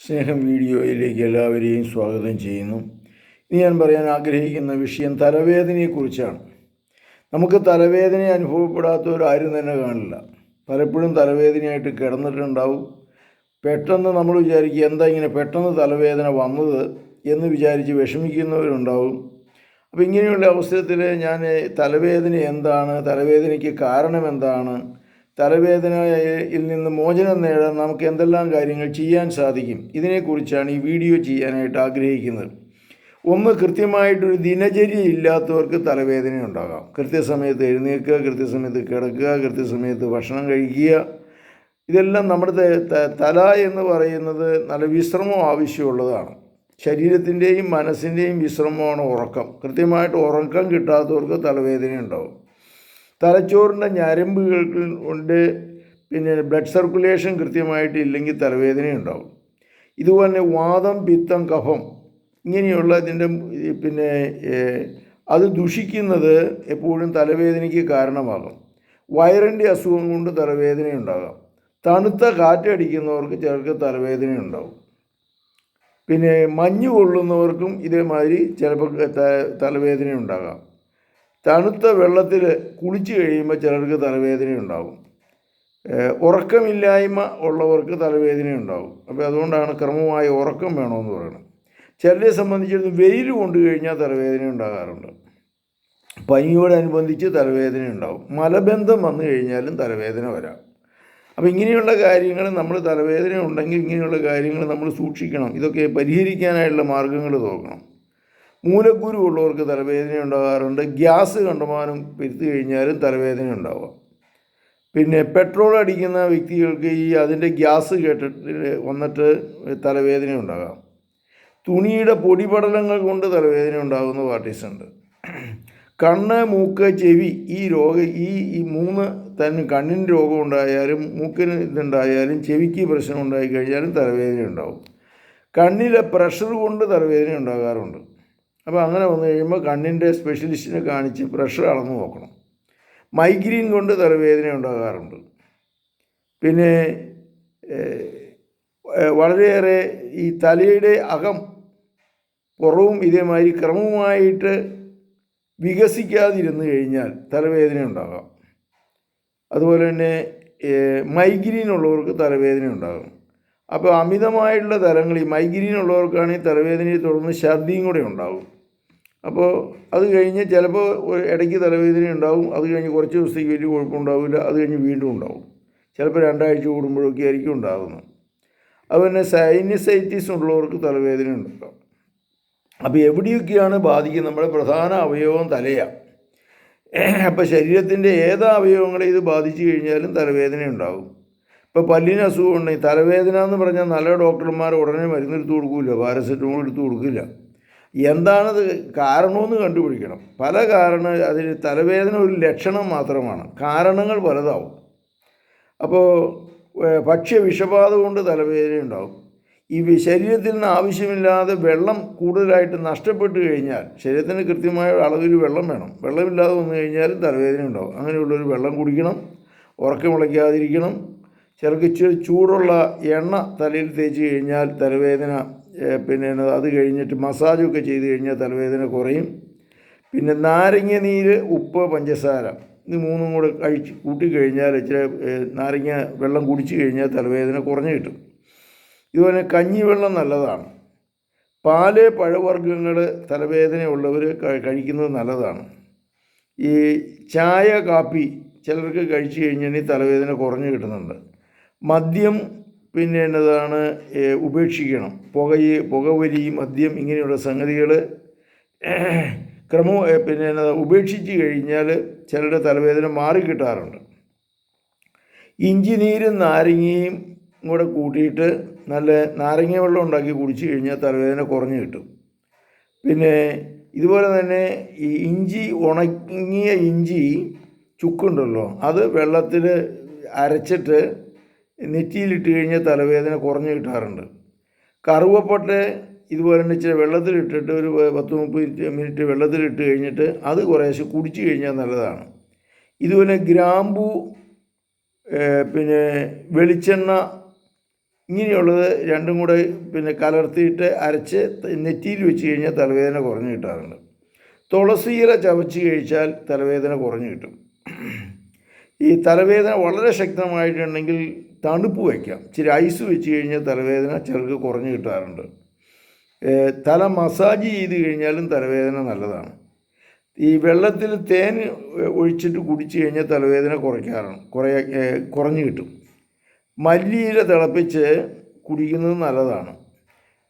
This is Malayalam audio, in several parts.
സ്നേഹം വീഡിയോയിലേക്ക് എല്ലാവരെയും സ്വാഗതം ചെയ്യുന്നു. ഇനി ഞാൻ പറയാൻ ആഗ്രഹിക്കുന്ന വിഷയം തലവേദനയെക്കുറിച്ചാണ്. നമുക്ക് തലവേദന അനുഭവപ്പെടാത്തവരാരും തന്നെ കാണില്ല. പലപ്പോഴും തലവേദനയായിട്ട് കിടന്നിട്ടുണ്ടാവും. പെട്ടെന്ന് നമ്മൾ വിചാരിക്കുക എന്താ ഇങ്ങനെ പെട്ടെന്ന് തലവേദന വന്നത് എന്ന് വിചാരിച്ച് വിഷമിക്കുന്നവരുണ്ടാവും. അപ്പോൾ ഇങ്ങനെയുള്ള അവസരത്തിൽ ഞാൻ തലവേദന എന്താണ് തലവേദനയ്ക്ക് കാരണം എന്താണ് തലവേദനയിൽ നിന്ന് മോചനം നേടാൻ നമുക്ക് എന്തെല്ലാം കാര്യങ്ങൾ ചെയ്യാൻ സാധിക്കും? ഇതിനെക്കുറിച്ചാണ് ഈ വീഡിയോ ചെയ്യാനായിട്ട് ആഗ്രഹിക്കുന്നത്. ഒന്ന് കൃത്യമായിട്ടൊരു ദിനചര്യ ഇല്ലാത്തവർക്ക് തലവേദന ഉണ്ടാകാം. കൃത്യസമയത്ത് എഴുന്നേൽക്കുക കൃത്യസമയത്ത് കിടക്കുക കൃത്യസമയത്ത് ഭക്ഷണം കഴിക്കുക. ഇതെല്ലാം നമ്മുടെ തല എന്ന് പറയുന്നത് നല്ല വിശ്രമം ആവശ്യമുള്ളതാണ്. ശരീരത്തിന്റെയും മനസ്സിന്റെയും വിശ്രമമാണ് ഉറക്കം. കൃത്യമായിട്ട് ഉറക്കം കിട്ടാത്തവർക്ക് തലവേദന ഉണ്ടാവും. തലച്ചോറിന്റെ ഞരമ്പുകൾ കൊണ്ട് പിന്നെ ബ്ലഡ് സർക്കുലേഷൻ കൃത്യമായിട്ട് ഇല്ലെങ്കിൽ തലവേദന ഉണ്ടാവും. ഇതുപോലെ വാദം പിത്തം കഫം ഇങ്ങനെയുള്ള ഇതിന്റെ പിന്നെ അത് ദുഷിക്കുന്നത് എപ്പോഴും തലവേദനയ്ക്ക് കാരണമാകും. വയറിന്റെ അസുഖം കൊണ്ട് തലവേദന ഉണ്ടാകാം. തണുത്ത കാറ്റടിക്കുന്നവർക്ക് ചിലർക്ക് തലവേദന ഉണ്ടാവും. പിന്നെ മഞ്ഞ് കൊള്ളുന്നവർക്കും ഇതേമാതിരി ചിലപ്പോൾ തലവേദന ഉണ്ടാകാം. തണുത്ത വെള്ളത്തിൽ കുളിച്ച് കഴിയുമ്പോൾ ചിലർക്ക് തലവേദന ഉണ്ടാകും. ഉറക്കമില്ലായ്മ ഉള്ളവർക്ക് തലവേദന ഉണ്ടാകും. അപ്പോൾ അതുകൊണ്ടാണ് ക്രമമായ ഉറക്കം വേണമെന്ന് പറയുന്നത്. ചിലരെ സംബന്ധിച്ചിടത്തോളം വെയിൽ കൊണ്ടു കഴിഞ്ഞാൽ തലവേദന ഉണ്ടാകാറുണ്ട്. പനിയോടനുബന്ധിച്ച് തലവേദന ഉണ്ടാവും മലബന്ധം വന്നു കഴിഞ്ഞാലും തലവേദന വരാം. അപ്പോൾ ഇങ്ങനെയുള്ള കാര്യങ്ങൾ നമ്മൾ തലവേദന ഉണ്ടെങ്കിൽ ഇങ്ങനെയുള്ള കാര്യങ്ങൾ നമ്മൾ സൂക്ഷിക്കണം. ഇതൊക്കെ പരിഹരിക്കാനായിട്ടുള്ള മാർഗങ്ങൾ നോക്കണം. മൂലക്കുരു ഉള്ളവർക്ക് തലവേദന ഉണ്ടാകാറുണ്ട്. ഗ്യാസ് കണ്ടമാനം പെരുത്തു കഴിഞ്ഞാലും തലവേദന ഉണ്ടാവാം. പിന്നെ പെട്രോൾ അടിക്കുന്ന വ്യക്തികൾക്ക് ഈ അതിന്റെ ഗ്യാസ് കേട്ടിട്ട് വന്നിട്ട് തലവേദന ഉണ്ടാകാം. തുണിയുടെ പൊടിപടലങ്ങൾ കൊണ്ട് തലവേദന ഉണ്ടാകുന്ന പാർട്ടീസ് ഉണ്ട്. കണ്ണ് മൂക്ക് ചെവി ഈ രോഗ ഈ ഈ മൂന്ന് തന്നെ കണ്ണിന് രോഗം ഉണ്ടായാലും മൂക്കിന് ഇതുണ്ടായാലും ചെവിക്ക് പ്രശ്നം ഉണ്ടായി കഴിഞ്ഞാലും തലവേദന ഉണ്ടാവും. കണ്ണിലെ പ്രഷർ കൊണ്ട് തലവേദന ഉണ്ടാകാറുണ്ട്. അപ്പോൾ അങ്ങനെ വന്നു കഴിയുമ്പോൾ കണ്ണിന്റെ സ്പെഷ്യലിസ്റ്റിനെ കാണിച്ച് പ്രഷർ അളന്ന് നോക്കണം. മൈഗ്രീൻ കൊണ്ട് തലവേദന ഉണ്ടാകാറുണ്ട്. പിന്നെ വളരെയേറെ ഈ തലയുടെ അകം പുറവും ഇതേമാതിരി ക്രമമായിട്ട് വികസിക്കാതിരുന്നു കഴിഞ്ഞാൽ തലവേദന ഉണ്ടാകാം. അതുപോലെ തന്നെ മൈഗ്രീൻ ഉള്ളവർക്ക് തലവേദന ഉണ്ടാകും. അപ്പോൾ അമിതമായിട്ടുള്ള തലങ്ങൾ ഈ മൈഗ്രീൻ ഉള്ളവർക്കാണെങ്കിൽ തലവേദനയെ തുടർന്ന് ഛർദിയും കൂടെ ഉണ്ടാകും. അപ്പോൾ അത് കഴിഞ്ഞ് ചിലപ്പോൾ ഇടയ്ക്ക് തലവേദന ഉണ്ടാവും അത് കഴിഞ്ഞ് കുറച്ച് ദിവസത്തേക്ക് വലിയ കുഴപ്പമുണ്ടാവില്ല അത് കഴിഞ്ഞ് വീണ്ടും ഉണ്ടാവും. ചിലപ്പോൾ രണ്ടാഴ്ച കൂടുമ്പോഴൊക്കെ ആയിരിക്കും ഉണ്ടാകുന്നത് അതുപോലെ സൈനസൈറ്റിസ് ഉള്ളവർക്ക് തലവേദന ഉണ്ടാവും അപ്പോൾ എവിടെയൊക്കെയാണ് ബാധിക്കുന്നത്? നമ്മുടെ പ്രധാന അവയവം തലയാണ് അപ്പോൾ ശരീരത്തിന്റെ ഏതാ അവയവങ്ങളെ ഇത് ബാധിച്ചു കഴിഞ്ഞാലും തലവേദന ഉണ്ടാകും ഇപ്പോൾ പല്ലിന് അസുഖം ഉണ്ടെങ്കിൽ തലവേദന എന്ന് പറഞ്ഞാൽ നല്ല ഡോക്ടർമാർ ഉടനെ മരുന്നെടുത്ത് കൊടുക്കില്ല പാരസെറ്റമോൾ എടുത്ത് കൊടുക്കില്ല. എന്താണത് കാരണമെന്ന് കണ്ടുപിടിക്കണം. പല കാരണം അതിന് തലവേദന ഒരു ലക്ഷണം മാത്രമാണ്. കാരണങ്ങൾ പലതാവും. അപ്പോൾ ഭക്ഷ്യ വിഷബാധ കൊണ്ട് തലവേദന ഉണ്ടാവും. ഈ ശരീരത്തിൽ നിന്ന് ആവശ്യമില്ലാതെ വെള്ളം കൂടുതലായിട്ട് നഷ്ടപ്പെട്ട് കഴിഞ്ഞാൽ ശരീരത്തിന് കൃത്യമായ അളവിൽ വെള്ളം വേണം. വെള്ളമില്ലാതെ വന്നു കഴിഞ്ഞാലും തലവേദന ഉണ്ടാവും. അങ്ങനെയുള്ളൊരു വെള്ളം കുടിക്കണം ഉറക്കമിളയ്ക്കാതിരിക്കണം ചെറുക്ക് ചൂടുള്ള എണ്ണ തലയിൽ തേച്ച് കഴിഞ്ഞാൽ തലവേദന പിന്നെ അത് കഴിഞ്ഞിട്ട് മസാജൊക്കെ ചെയ്ത് കഴിഞ്ഞാൽ തലവേദന കുറയും. പിന്നെ നാരങ്ങ നീര് ഉപ്പ് പഞ്ചസാര ഇത് മൂന്നും കൂടെ കഴിച്ച് കൂട്ടിക്കഴിഞ്ഞാൽ ഇച്ചിരി നാരങ്ങ വെള്ളം കുടിച്ച് കഴിഞ്ഞാൽ തലവേദന കുറഞ്ഞു കിട്ടും. ഇതുപോലെ കഞ്ഞിവെള്ളം നല്ലതാണ്. പാൽ പഴവർഗങ്ങൾ തലവേദനയുള്ളവർ കഴിക്കുന്നത് നല്ലതാണ്. ഈ ചായ കാപ്പി ചിലർക്ക് കഴിച്ചു കഴിഞ്ഞാൽ തലവേദന കുറഞ്ഞു കിട്ടുന്നുണ്ട്. മദ്യം പിന്നെ എന്നതാണ് ഉപേക്ഷിക്കണം. പുകയെ പുകവരിയും മദ്യം ഇങ്ങനെയുള്ള സംഗതികൾ ക്രമം പിന്നെ എന്നതാ ഉപേക്ഷിച്ച് കഴിഞ്ഞാൽ ചിലരുടെ തലവേദന മാറിക്കിട്ടാറുണ്ട്. ഇഞ്ചി നീരും നാരങ്ങയും കൂടെ കൂട്ടിയിട്ട് നല്ല നാരങ്ങ വെള്ളം ഉണ്ടാക്കി കുടിച്ച് കഴിഞ്ഞാൽ തലവേദന കുറഞ്ഞു കിട്ടും. പിന്നെ ഇതുപോലെ തന്നെ ഈ ഇഞ്ചി ഉണങ്ങിയ ഇഞ്ചി ചുക്കുണ്ടല്ലോ അത് വെള്ളത്തിൽ അരച്ചിട്ട് നെറ്റിയിലിട്ട് കഴിഞ്ഞാൽ തലവേദന കുറഞ്ഞു കിട്ടാറുണ്ട്. കറുവപ്പട്ട ഇതുപോലെ തന്നെ ഇച്ചിരി വെള്ളത്തിലിട്ടിട്ട് ഒരു പത്ത് മുപ്പത് മിനിറ്റ് വെള്ളത്തിലിട്ട് കഴിഞ്ഞിട്ട് അത് കുറേശ്ശെ കുടിച്ചു കഴിഞ്ഞാൽ നല്ലതാണ്. ഇതുപോലെ ഗ്രാമ്പു പിന്നെ വെളിച്ചെണ്ണ ഇങ്ങനെയുള്ളത് രണ്ടും കൂടെ പിന്നെ കലർത്തിയിട്ട് അരച്ച് നെറ്റിയിൽ വെച്ച് കഴിഞ്ഞാൽ തലവേദന കുറഞ്ഞു കിട്ടാറുണ്ട്. തുളസിയില ചവച്ച് കഴിച്ചാൽ തലവേദന കുറഞ്ഞു കിട്ടും. ഈ തലവേദന വളരെ ശക്തമായിട്ടുണ്ടെങ്കിൽ തണുപ്പ് വയ്ക്കാം. ഇച്ചിരി ഐസ് വെച്ച് കഴിഞ്ഞാൽ തലവേദന ചിലർക്ക് കുറഞ്ഞു കിട്ടാറുണ്ട്. തല മസാജ് ചെയ്ത് കഴിഞ്ഞാലും തലവേദന നല്ലതാണ്. ഈ വെള്ളത്തിൽ തേൻ ഒഴിച്ചിട്ട് കുടിച്ചു കഴിഞ്ഞാൽ തലവേദന കുറയ്ക്കാറാണ് കുറേ കുറഞ്ഞു കിട്ടും. മല്ലിയില തിളപ്പിച്ച് കുടിക്കുന്നത് നല്ലതാണ്.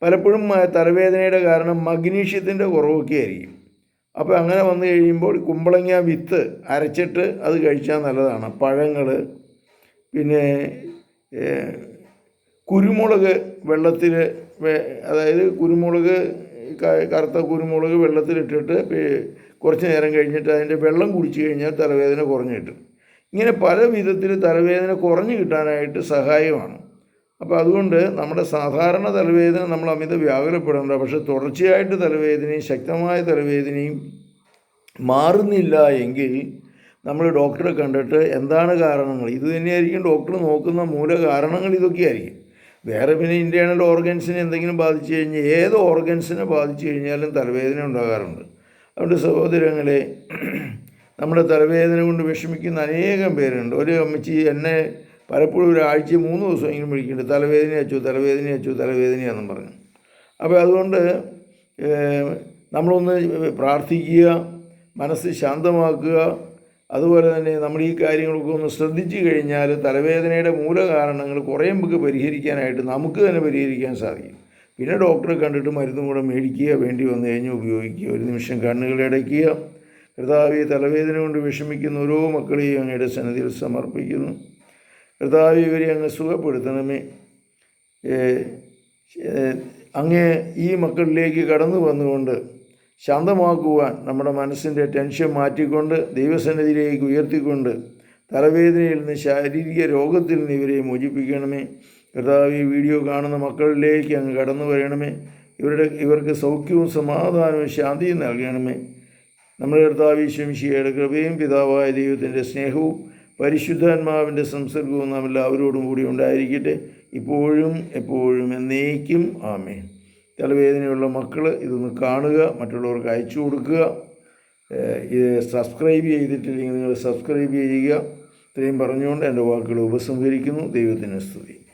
പലപ്പോഴും തലവേദനയുടെ കാരണം മഗ്നീഷ്യത്തിന്റെ കുറവൊക്കെ ആയിരിക്കും. അപ്പോൾ അങ്ങനെ വന്നു കഴിയുമ്പോൾ കുമ്പളങ്ങ വിത്ത് അരച്ചിട്ട് അത് കഴിച്ചാൽ നല്ലതാണ്. പഴങ്ങൾ പിന്നെ കുരുമുളക് വെള്ളത്തിൽ അതായത് കുരുമുളക് കറുത്ത കുരുമുളക് വെള്ളത്തിലിട്ടിട്ട് കുറച്ച് നേരം കഴിഞ്ഞിട്ട് അതിന്റെ വെള്ളം കുടിച്ചു കഴിഞ്ഞാൽ തലവേദന കുറഞ്ഞു കിട്ടും. ഇങ്ങനെ പല വിധത്തിൽ തലവേദന കുറഞ്ഞു കിട്ടാനായിട്ട് സഹായമാണ്. അപ്പോൾ അതുകൊണ്ട് നമ്മുടെ സാധാരണ തലവേദന നമ്മൾ അമിത വ്യാകുലപ്പെടേണ്ട പക്ഷേ തുടർച്ചയായിട്ട് തലവേദനയും ശക്തമായ തലവേദനയും മാറുന്നില്ല എങ്കിൽ നമ്മൾ ഡോക്ടറെ കണ്ടിട്ട് എന്താണ് കാരണങ്ങൾ? ഇത് തന്നെയായിരിക്കും ഡോക്ടർ നോക്കുന്ന മൂല കാരണങ്ങൾ ഇതൊക്കെയായിരിക്കും. വേറെ പിന്നെ ഇന്റേണൽ ഓർഗൻസിനെ എന്തെങ്കിലും ബാധിച്ചു കഴിഞ്ഞാൽ ഏത് ഓർഗൻസിനെ ബാധിച്ചു കഴിഞ്ഞാലും തലവേദന ഉണ്ടാകാറുണ്ട്. അതുകൊണ്ട് സഹോദരങ്ങളെ നമ്മുടെ തലവേദന കൊണ്ട് വിഷമിക്കുന്ന അനേകം പേരുണ്ട്. ഒരു അമ്മച്ചി എന്നെ പലപ്പോഴും ഒരാഴ്ച മൂന്ന് ദിവസമെങ്കിലും വിളിക്കുന്നുണ്ട്. തലവേദന അച്ചു തലവേദന അച്ചു തലവേദനയാണെന്നും പറഞ്ഞു. അപ്പോൾ അതുകൊണ്ട് നമ്മളൊന്ന് പ്രാർത്ഥിക്കുക മനസ്സ് ശാന്തമാക്കുക. അതുപോലെ തന്നെ നമ്മൾ ഈ കാര്യങ്ങളൊക്കെ ഒന്ന് ശ്രദ്ധിച്ചു കഴിഞ്ഞാൽ തലവേദനയുടെ മൂലകാരണങ്ങൾ കുറേ നമുക്ക് പരിഹരിക്കാനായിട്ട് നമുക്ക് തന്നെ പരിഹരിക്കാൻ സാധിക്കും. പിന്നെ ഡോക്ടറെ കണ്ടിട്ട് മരുന്നും കൂടെ മേടിക്കുക വേണ്ടി വന്നു കഴിഞ്ഞാൽ ഉപയോഗിക്കുക ഒരു നിമിഷം കണ്ണുകൾ അടയ്ക്കുക. കർത്താവ് തലവേദന കൊണ്ട് വിഷമിക്കുന്ന ഓരോ മക്കളെയും അങ്ങയുടെ സന്നിധിയിൽ സമർപ്പിക്കുന്നു. കർത്താവ് ഇവരെ അങ്ങ് സുഖപ്പെടുത്തണമേ. അങ്ങ് ഈ മക്കളിലേക്ക് കടന്നു വന്നുകൊണ്ട് ശാന്തമാക്കുവാൻ നമ്മുടെ മനസ്സിന്റെ ടെൻഷൻ മാറ്റിക്കൊണ്ട് ദൈവസന്നിധിയിലേക്ക് ഉയർത്തിക്കൊണ്ട് തലവേദനയിൽ നിന്ന് ശാരീരിക രോഗത്തിൽ നിന്ന് ഇവരെ മോചിപ്പിക്കണമേ. കർത്താവ് ഈ വീഡിയോ കാണുന്ന മക്കളിലേക്ക് അങ്ങ് കടന്നു വരണമേ. ഇവരുടെ ഇവർക്ക് സൗഖ്യവും സമാധാനവും ശാന്തിയും നൽകണമേ. നമ്മുടെ കർത്താവ് ഈശ്വംശിയുടെ കൃപയും പിതാവായ ദൈവത്തിന്റെ സ്നേഹവും പരിശുദ്ധാത്മാവിന്റെ സംസർഗവും നാം എല്ലാവരോടും കൂടി ഉണ്ടായിരിക്കട്ടെ. ഇപ്പോഴും എപ്പോഴും എന്നേക്കും. ആമേ തലവേദനയുള്ള മക്കൾ ഇതൊന്ന് കാണുക മറ്റുള്ളവർക്ക് അയച്ചു കൊടുക്കുക. ഇത് സബ്സ്ക്രൈബ് ചെയ്തിട്ടില്ലെങ്കിൽ നിങ്ങൾ സബ്സ്ക്രൈബ് ചെയ്യുക. ഇത്രയും പറഞ്ഞുകൊണ്ട് എന്റെ വാക്കുകൾ ഉപസംഹരിക്കുന്നു. ദൈവത്തിന് സ്തുതി.